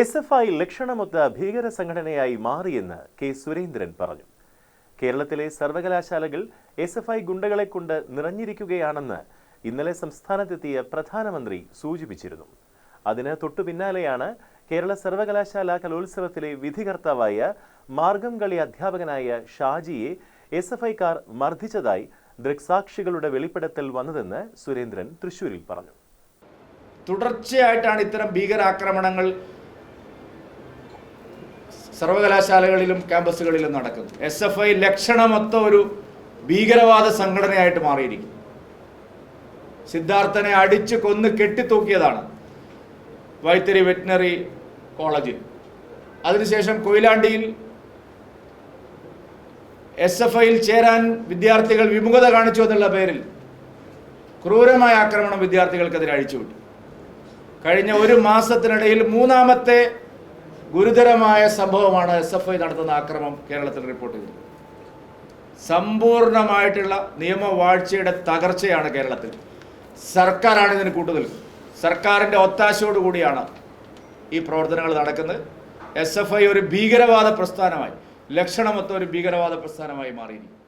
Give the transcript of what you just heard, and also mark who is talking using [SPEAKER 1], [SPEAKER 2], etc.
[SPEAKER 1] S F I ലക്ഷണമൊത്ത ഭീകര സംഘടനയായി മാറിയെന്ന് കെ സുരേന്ദ്രൻ പറഞ്ഞു. കേരളത്തിലെ സർവകലാശാലകൾ എസ് എഫ് ഐ ഗുണ്ടകളെ കൊണ്ട് നിറഞ്ഞിരിക്കുകയാണെന്ന് ഇന്നലെ സംസ്ഥാനത്തെത്തിയ പ്രധാനമന്ത്രി സൂചിപ്പിച്ചിരുന്നു. അതിന് തൊട്ടു പിന്നാലെയാണ് കേരള സർവകലാശാല കലോത്സവത്തിലെ വിധികർത്താവായ മാർഗം കളി അധ്യാപകനായ ഷാജിയെ എസ് എഫ് ഐക്കാർ മർദ്ദിച്ചതായി ദൃക്സാക്ഷികളുടെ വെളിപ്പെടുത്തൽ വന്നതെന്ന് സുരേന്ദ്രൻ തൃശൂരിൽ പറഞ്ഞു.
[SPEAKER 2] തുടർച്ചയായിട്ടാണ് ഇത്തരം ഭീകരാക്രമണങ്ങൾ സർവകലാശാലകളിലും ക്യാമ്പസുകളിലും നടക്കുന്നു. എസ് എഫ് ഐ ലക്ഷണമൊത്ത ഒരു ഭീകരവാദ സംഘടനയായിട്ട് മാറിയിരിക്കും സിദ്ധാർത്ഥനെ അടിച്ച് കൊന്ന് കെട്ടിത്തൂക്കിയതാണ് വൈത്തിരി വെറ്റിനറി കോളേജിൽ. അതിനുശേഷം കൊയിലാണ്ടിയിൽ എസ് എഫ് ഐയിൽ ചേരാൻ വിദ്യാർത്ഥികൾ വിമുഖത കാണിച്ചു എന്നുള്ള പേരിൽ ക്രൂരമായ ആക്രമണം വിദ്യാർത്ഥികൾക്കെതിരെ അഴിച്ചുവിട്ടു. കഴിഞ്ഞ ഒരു മാസത്തിനിടയിൽ മൂന്നാമത്തെ ഗുരുതരമായ സംഭവമാണ് എസ് എഫ് ഐ നടത്തുന്ന ആക്രമം കേരളത്തിൽ റിപ്പോർട്ട് ചെയ്തത്. സമ്പൂർണമായിട്ടുള്ള നിയമവാഴ്ചയുടെ തകർച്ചയാണ് കേരളത്തിൽ. സർക്കാരാണ് ഇതിന് കൂട്ടുനിൽക്കുന്നത്. സർക്കാരിന്റെ ഒത്താശയോടുകൂടിയാണ് ഈ പ്രവർത്തനങ്ങൾ നടക്കുന്നത്. എസ് എഫ് ഐ ഒരു ഭീകരവാദ പ്രസ്ഥാനമായി ലക്ഷണമൊത്ത ഒരു ഭീകരവാദ പ്രസ്ഥാനമായി മാറിയിരിക്കും